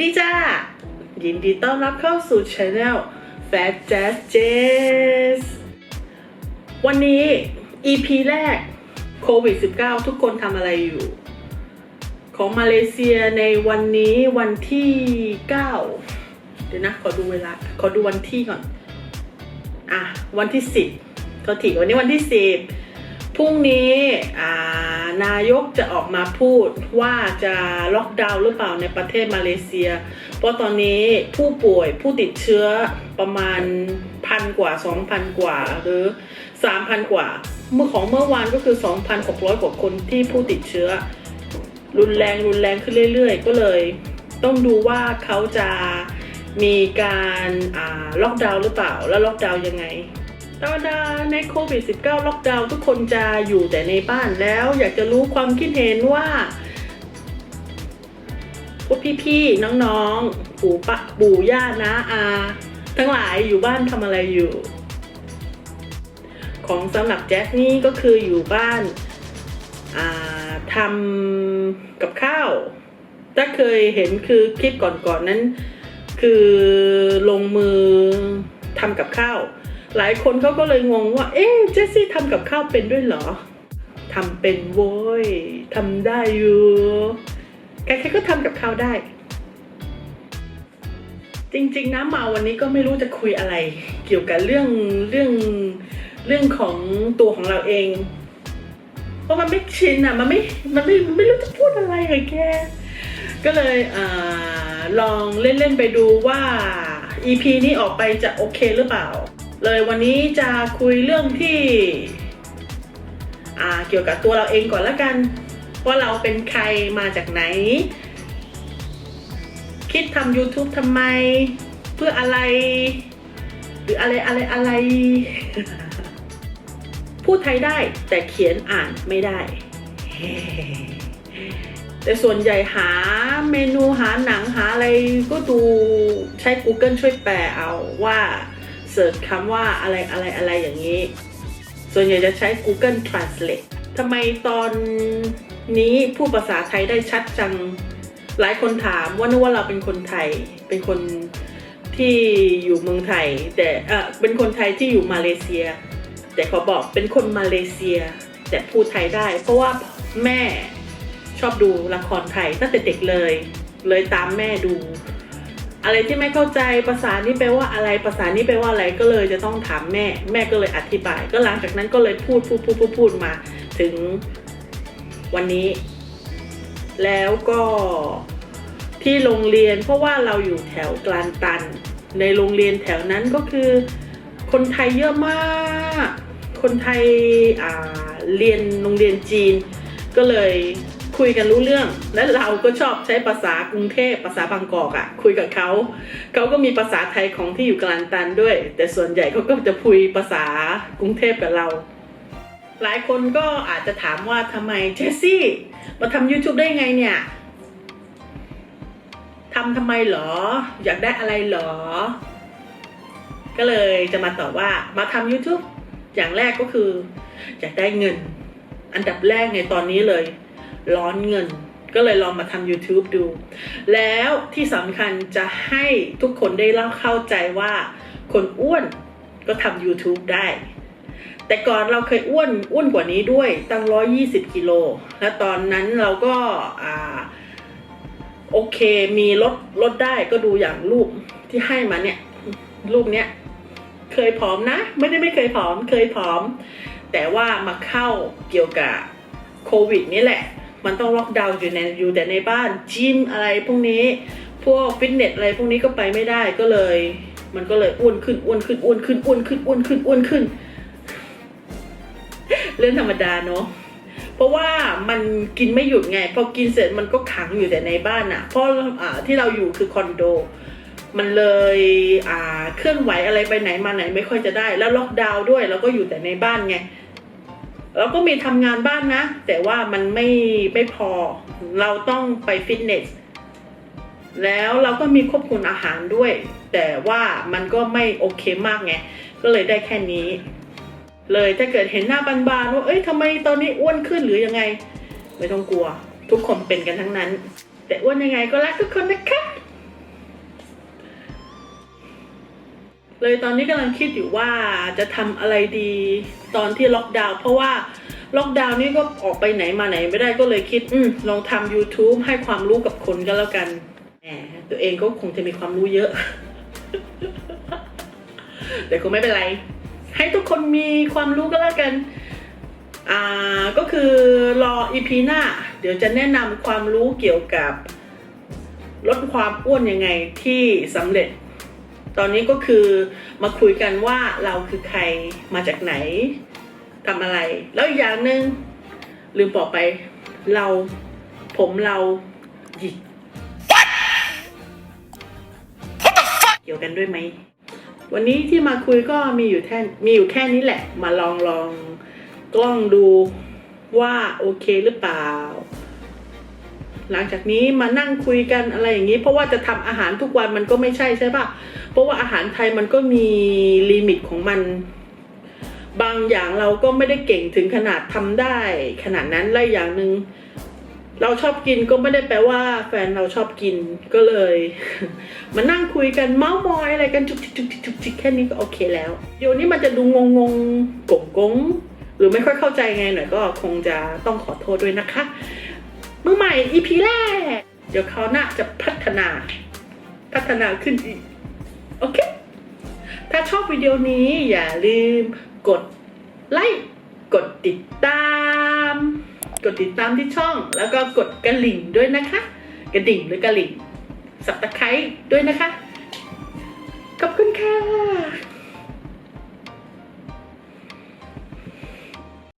ดีจ้า ยินดีต้อนรับเข้าสู่ Channel Fat Jazz Jazz วันนี้ EP แรกโควิด -19 ทุกคนทำอะไรอยู่ ของมาเลเซียในวันนี้วันที่ 9 เดี๋ยวนะ ขอดูเวลา ขอดูวันที่ก่อน อะ วันที่ 10ก็ถีวันนี้วันที่ 10 พรุ่งนี้นายกจะออกมาพูดว่าจะล็อกดาวน์หรือเปล่าในประเทศมาเลเซีย เพราะตอนนี้ผู้ป่วยผู้ติดเชื้อประมาณพันกว่า 2,000 กว่าหรือ 3,000 กว่า เมื่อของเมื่อวานก็คือ 2,600 กว่าคนที่ผู้ติดเชื้อ รุนแรงรุนแรงขึ้นเรื่อย ๆ ก็เลยต้องดูว่าเขาจะมีการล็อกดาวน์หรือเปล่า แล้วล็อกดาวน์ยังไง ธรรมดาในโควิด -19 ล็อกดาวน์ทุกคนจะอยู่แต่ในบ้านแล้ว อยากจะรู้ความคิดเห็นว่าพวกพี่ๆน้องๆปู่ปะปู่ย่านาอา ทั้งหลายอยู่บ้านทำอะไรอยู่ ของสำหรับแจ๊สนี่ก็คืออยู่บ้านาทำกับข้าว ถ้าเคยเห็นคือคลิปก่อนๆนนั้น คือลงมือทำกับข้าว หลายคนเขาก็เลยงงว่า เอ๊ะเจสซี่ทำกับข้าวเป็นด้วยเหรอทำเป็นโว้ยทำได้อยู่ใครๆก็ทำกับข้าวได้ จริงๆนะมาวันนี้ก็ไม่รู้จะคุยอะไร เกี่ยวกับเรื่องเรื่องเรื่องของตัวของเราเอง เพราะมันไม่ชินอะมันไม่มันไม่มันไม่รู้จะพูดอะไรเลยแกก็เลยอลองเล่นๆไปดูว่า EP นี้ออกไปจะโอเคหรือเปล่า เลยวันนี้จะคุยเรื่องที่เกี่ยวกับตัวเราเองก่อนละกัน ว่าเราเป็นใครมาจากไหน คิดทำ YouTube ทำไม เพื่ออะไร หรืออะไรอะไรอะไร พูดไทยได้แต่เขียนอ่านไม่ได้ แต่ส่วนใหญ่หาเมนูหาหนังหาอะไรก็ดูใช้ Google ช่วยแปลเอาว่า สิร์ชคำว่าอะไรอะไรอะไรอย่างนี้ ส่วนใหญ่จะใช้ Google Translate ทำไมตอนนี้พูดภาษาไทยได้ชัดจัง หลายคนถามว่านึกว่าเราเป็นคนไทย เป็นคนที่อยู่เมืองไทย แต่เออเป็นคนไทยที่อยู่มาเลเซีย แต่ขอบอกเป็นคนมาเลเซีย แต่พูดไทยได้ เพราะว่าแม่ชอบดูละครไทยตั้งแต่เด็กเลย เลยตามแม่ดู อะไรที่ไม่เข้าใจภาษานี้แปลว่าอะไรภาษานี้แปลว่าอะไรก็เลยจะต้องถามแม่ แม่ก็เลยอธิบาย ก็หลังจากนั้นก็เลยพูดพูดพูดพูดพูดมา ถึงวันนี้ แล้วก็ที่โรงเรียนเพราะว่าเราอยู่แถวกลานตัน ในโรงเรียนแถวนั้นก็คือ คนไทยเยอะมาก คนไทยอ่าเรียนโรงเรียนจีน ก็เลย คุยกันรู้เรื่อง และเราก็ชอบใช้ภาษากรุงเทพภาษาบางกอกอะ่ะ คุยกับเขาเขาก็มีภาษาไทยของที่อยู่กลางตันด้วย แต่ส่วนใหญ่เขาก็จะคุยภาษากรุงเทพกับเรา หลายคนก็อาจจะถามว่าทำไมเจสซี่มาทำ YouTube ได้ไงเนี่ยทำทำไมหรอ อยากได้อะไรหรอ ก็เลยจะมาตอบว่ามาทำ YouTube อย่างแรกก็คือ อยากได้เงิน อันดับแรกในตอนนี้เลย ร้อนเงิน ก็เลยลองมาทำ YouTube ดู แล้วที่สำคัญจะให้ทุกคนได้เล่าเข้าใจว่า คนอ้วนก็ทำ YouTube ได้ แต่ก่อนเราเคยอ้วนอ้วนกว่านี้ด้วยตั้ง 120 กิโล และตอนนั้นเราก็อ่าโอเคมีลดลดได้ก็ดูอย่างรูปที่ให้มาเนี่ย รูปเนี้ยเคยผอมนะ ไม่ได้ไม่เคยผอมเคยผอม แต่ว่ามาเข้าเกี่ยวกับโควิดนี่แหละ มันต้องล็อกดาวน์อยู่ในอยู่แต่ในบ้านจิมอะไรพวกนี้ พวกฟิตเนสอะไรพวกนี้ก็ไปไม่ได้ก็เลย มันก็เลยอ้วนขึ้นอ้วนขึ้นอ้วนขึ้นอ้วนขึ้นอ้วนขึ้นอ้วนขึ้น เรื่องธรรมดาเนาะเพราะว่ามันกินไม่หยุดไง พอกินเสร็จมันก็ขังอยู่แต่ในบ้านอะ่ะเพราะที่เราอยู่คือคอนโดมันเลยอ่าเคลื่อนไหวอะไรไปไหนมาไหนไม่ค่อยจะได้ แล้วล็อกดาวน์ด้วย แล้วก็อยู่แต่ในบ้านไง เราก็มีทำงานบ้านนะ แต่ว่ามันไม่ไม่พอเราต้องไปฟิตเนสแล้วเราก็มีควบคุมอาหารด้วย แต่ว่ามันก็ไม่โอเคมากไงก็เลยได้แค่นี้ เลยถ้าเกิดเห็นหน้าบานๆว่าเอ้ยทำไมตอนนี้อ้วนขึ้นหรือยังไง ไม่ต้องกลัว ทุกคนเป็นกันทั้งนั้น แต่อ้วนยังไงก็รักทุกคนนะคะเลยตอนนี้กำลังคิดอยู่ว่าจะทำอะไรดี ตอนที่ล็อกดาวน์เพราะว่าล็อกดาวน์นี่ก็ออกไปไหนมาไหนไม่ได้ก็เลยคิดอืลองทำ YouTube ให้ความรู้กับคนก็แล้วกันแหมตัวเองก็คงจะมีความรู้เยอะ แต่คงไม่เป็นไร ให้ทุกคนมีความรู้ก็แล้วกัน อ่าก็คือรออีพีหน้า เดี๋ยวจะแนะนำความรู้เกี่ยวกับ ลดความอ้วนยังไงที่สำเร็จ ตอนนี้ก็คือมาคุยกันว่าเราคือใครมาจากไหนทำอะไร แล้วอีกอย่างหนึ่งลืมบอกไปเราผมเราหยิก เกี่ยวกันด้วยไหม วันนี้ที่มาคุยก็มีอยู่แค่มีอยู่แค่นี้แหละ มาลองลองกล้องดูว่าโอเคหรือเปล่า หลังจากนี้มานั่งคุยกันอะไรอย่างนี้ เพราะว่าจะทำอาหารทุกวันมันก็ไม่ใช่ใช่ปะเพราะว่าอาหารไทยมันก็มีลิมิตของมัน บางอย่างเราก็ไม่ได้เก่งถึงขนาดทำได้ ขนาดนั้นและอย่างหนึ่งเราชอบกินก็ไม่ได้แปลว่าแฟนเราชอบกินก็เลย มานั่งคุยกันเมาส์มอยอะไรกันจุกจิกจุกจิกจุกจิกแค่นี้ก็โอเคแล้วเดี๋ยวนี้มันจะดูงงงๆกงกงหรือไม่ค่อยเข้าใจไงหน่อยก็คงจะต้องขอโทษด้วยนะคะ มือใหม่ EP แรก เดี๋ยวเขาหน่าจะพัฒนา พัฒนาขึ้นอีก โอเค ถ้าชอบวิดีโอนี้อย่าลืมกดไลค์กดติดตาม กดติดตามที่ช่อง แล้วก็กดกระลิ่งด้วยนะคะ กระดิ่งหรือกระลิ่งสับตะไคร้ด้วยนะคะ ขอบคุณค่ะ